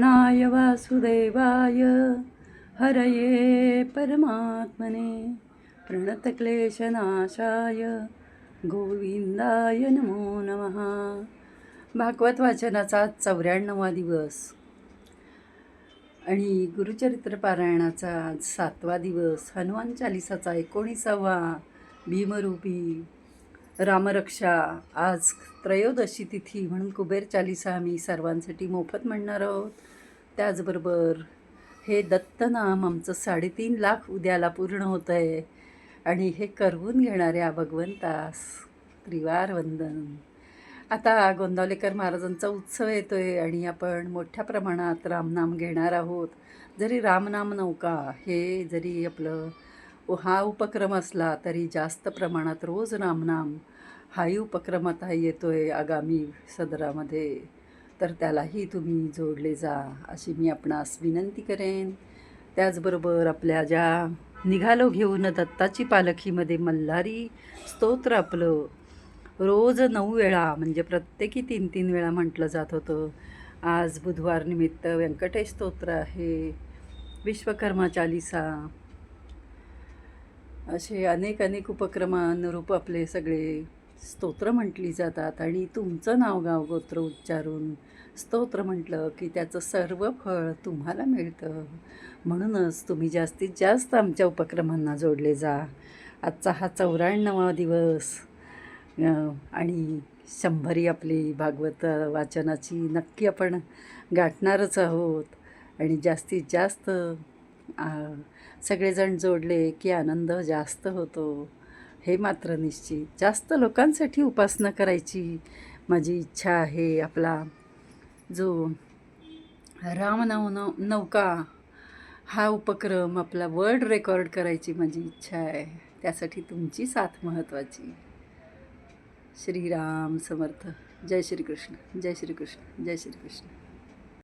कृष्णाय वासुदेवाय हरये परमात्मने प्रणतक्लेशनाशाय गोविंदाय नमो नमः. भागवत वाचनाचा आज चौऱ्याण्णवा दिवस. आणि गुरुचरित्र पारायणाचा आज सातवा दिवस. हनुमान चालिसाचा एकोणीसावा भीमरूपी रामरक्षा आज त्रयोदशी तिथी म्हणून कुबेर चालिसा आम्ही सर्वांसाठी मोफत म्हणणार आहोत. त्याचबरोबर हे दत्तनाम आमचं साडेतीन लाख उद्याला पूर्ण होतं आहे आणि हे करवून घेणाऱ्या भगवंतास त्रिवार वंदन. आता गोंदावलेकर महाराजांचा उत्सव येतो आहे आणि आपण मोठ्या प्रमाणात रामनाम घेणार आहोत. जरी रामनाम नौका हे जरी आपलं हा उपक्रम असला तरी जास्त प्रमाणात रोज रामनाम हाही उपक्रम आता येतो आहे आगामी सदरामध्ये. तर त्यालाही तुम्ही जोडले जा अशी मी आपणास विनंती करेन. त्याचबरोबर आपल्या ज्या निघालो घेऊन दत्ताची पालखीमध्ये मल्हारी स्तोत्र आपलं. रोज नऊ वेळा म्हणजे प्रत्येकी तीन तीन वेळा म्हटलं जात होतं. आज बुधवार निमित्त व्यंकटेश स्तोत्र आहे. विश्वकर्मा चालिसा असे अनेक अनेक उपक्रमानुरूप आपले सगळे स्तोत्र म्हटली जातात आणि तुमचं नाव गाव गोत्र उच्चारून स्तोत्र म्हटलं की त्याचं सर्व फळ तुम्हाला मिळतं. म्हणूनच तुम्ही जास्तीत जास्त आमच्या उपक्रमांना जोडले जा. आजचा हा चौऱ्याण्णवा दिवस आणि शंभरी आपली भागवत वाचनाची नक्की आपण गाठणारच आहोत. आणि जास्तीत जास्त सगळेजण जोडले की आनंद जास्त होतो हे मात्र निश्चित. जास्त लोकांसाठी उपासना करायची माझी इच्छा आहे. आपला जो रामनाव नौका हा उपक्रम आपला वर्ल्ड रेकॉर्ड करायची माझी इच्छा आहे. त्यासाठी तुमची साथ महत्त्वाची. श्रीराम समर्थ. जय श्रीकृष्ण. जय श्रीकृष्ण. जय श्रीकृष्ण.